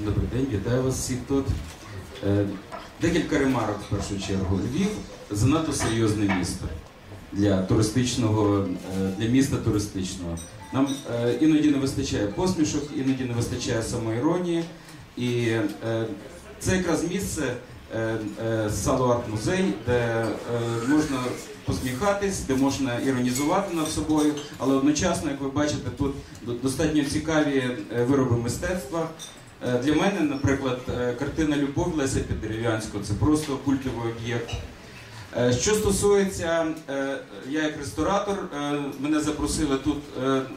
Добрий день, вітаю вас всіх тут. Е, Декілька ремарок в першу чергу. Львів занадто серйозне місто для туристичного, е, для міста туристичного. Нам е, іноді не вистачає посмішок, іноді не вистачає самоіронії. І це якраз місце Сало Арт Музей, де можна посміхатись, де можна іронізувати над собою, але одночасно, як ви бачите, тут достатньо цікаві вироби мистецтва. Е, Для мене, наприклад, е, картина Любов Леся Піддерев'янського це просто культовий об'єкт. Е, Що стосується, е, я як ресторатор, е, мене запросили тут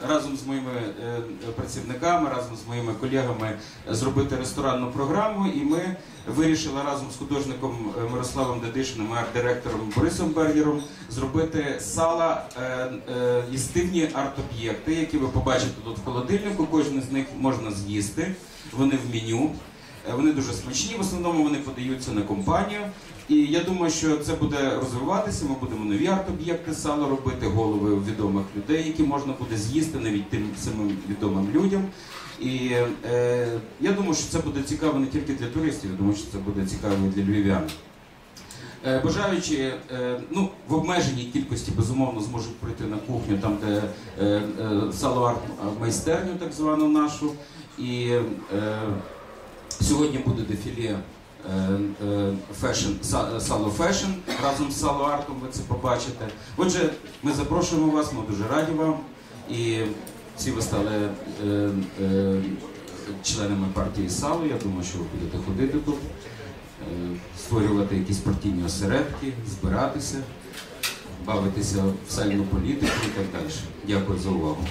разом з моїми працівниками, разом з моїми колегами зробити ресторанну програму, і ми вирішили разом з художником Мирославом Дедишиним і арт-директором Борисом Бергером зробити сала е, їстивні арт-об'єкти, які ви побачите тут в холодильнику. Кожен з них можна з'їсти. Вони в меню. Е, Вони дуже смачні, в основному вони подаються на компанію. І я думаю, що це буде розвиватися. Ми будемо нові арт-об'єкти з сала робити, голови відомих людей, які можна буде з'їсти навіть тим самим відомим людям. І е, я думаю, що це буде цікаво не тільки для туристів, я думаю, що це буде цікаво і для львів'ян. Е, Бажаючи е, ну, в обмеженій кількості безумовно зможуть прийти на кухню, там де е, е, салоарт майстерню, так звану нашу. І е, сьогодні буде дефіле е, е, фешн, сало фешн разом з сало артом. Ви це побачите. Отже, ми запрошуємо вас, ми дуже раді вам. І всі ви стали е, членами партії Сало. Я думаю, що ви будете ходити тут, створювати якісь партійні осередки, збиратися, бавитися в сальну політику і так далі. Дякую за увагу.